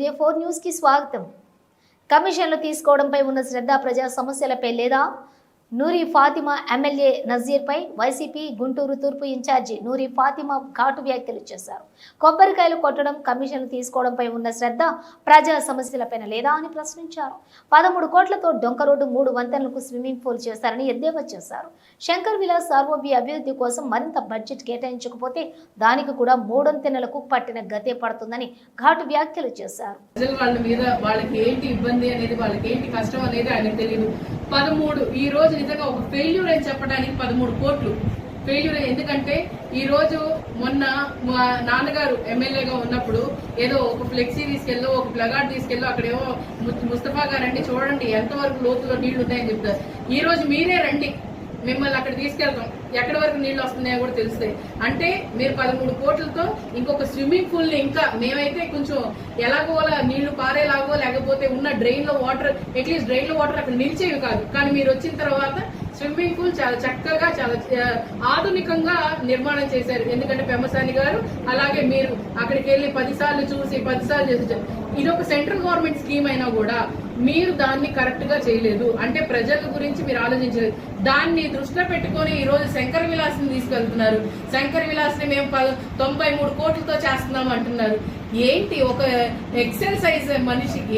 ఏ four న్యూస్కి స్వాగతం. కమిషన్లు తీసుకోవడంపై ఉన్న శ్రద్ధ ప్రజా సమస్యలపై లేదా? నూరి ఫాతిమా ఎమ్మెల్యే నజీర్పై వైసీపీ గుంటూరు తూర్పు ఇన్ఛార్జి నూరి ఫాతిమా ఘాటు వ్యాఖ్యలు చేశారు. కొబ్బరికాయలు కొట్టడం కమిషన్లు తీసుకోవడంపై ఉన్న శ్రద్ధ ప్రజా సమస్యలపైన లేదా అని ప్రశ్నించారు. పదమూడు కోట్లతో డొంక రోడ్డు మూడు వంతెనలకు స్విమ్మింగ్ పూల్ చేశారని ఎద్దేవా చేశారు. శంకర్ విలాస్ ఆర్ఓబి అభివృద్ధి కోసం మరింత బడ్జెట్ కేటాయించకపోతే దానికి కూడా మూడొంతెనలకు పట్టిన గతే పడుతుందని ఘాటు వ్యాఖ్యలు చేశారు. వాళ్ళ మీద వాళ్ళకి ఏంటి ఇబ్బంది అనేది వాళ్ళకి ఏంటి కష్టం అనేది ఆయనకు తెలియదు పదమూడు ఈ రోజు నిజంగా ఒక ఫెయిల్యూర్ అని చెప్పడానికి పదమూడు కోట్లు. ఫెయిల్యూర్ ఎందుకంటే ఈ రోజు మొన్న మా నాన్నగారు ఎమ్మెల్యేగా ఉన్నప్పుడు ఏదో ఒక ఫ్లెక్సీ తీసుకెళ్ళో ఒక ప్లగార్డ్ తీసుకెళ్ళో అక్కడేమో ము- ముస్తఫా గారండి చూడండి ఎంతవరకు లోతులో నీళ్ళు ఉన్నాయని చెప్తారు. ఈ రోజు మీరే రండి. మిమ్మల్ని అక్కడ తీసుకెళ్తాం. ఎక్కడి వరకు నీళ్ళు వస్తున్నాయో కూడా తెలుస్తాయి. అంటే మీరు పదమూడు కోట్లతో ఇంకొక స్విమ్మింగ్ పూల్ని ఇంకా మేమైతే కొంచెం ఎలాగో నీళ్ళు పారేలాగో లేకపోతే ఉన్న డ్రైన్లో వాటర్ అట్లీస్ట్ డ్రైన్లో వాటర్ అక్కడ నిలిచేవి కాదు. కానీ మీరు వచ్చిన తర్వాత స్విమ్మింగ్ పూల్ చాలా చక్కగా చాలా ఆధునికంగా నిర్మాణం చేశారు. ఎందుకంటే పెమ్మసాని గారు అలాగే మీరు అక్కడికి వెళ్ళి పదిసార్లు చూసి పదిసార్లు చేసి ఇది ఒక సెంట్రల్ గవర్నమెంట్ స్కీమ్ అయినా కూడా మీరు దాన్ని కరెక్ట్గా చేయలేదు. అంటే ప్రజల గురించి మీరు ఆలోచించలేదు. దాన్ని దృష్టిలో పెట్టుకొని ఈ రోజు శంకర విలాస్ని తీసుకెళ్తున్నారు. శంకర విలాస్ని మేము ప- తొంభై మూడు కోట్లతో చేస్తున్నాం అంటున్నారు. ఏంటి ఒక ఎక్సెల్ సైజ్ మనిషికి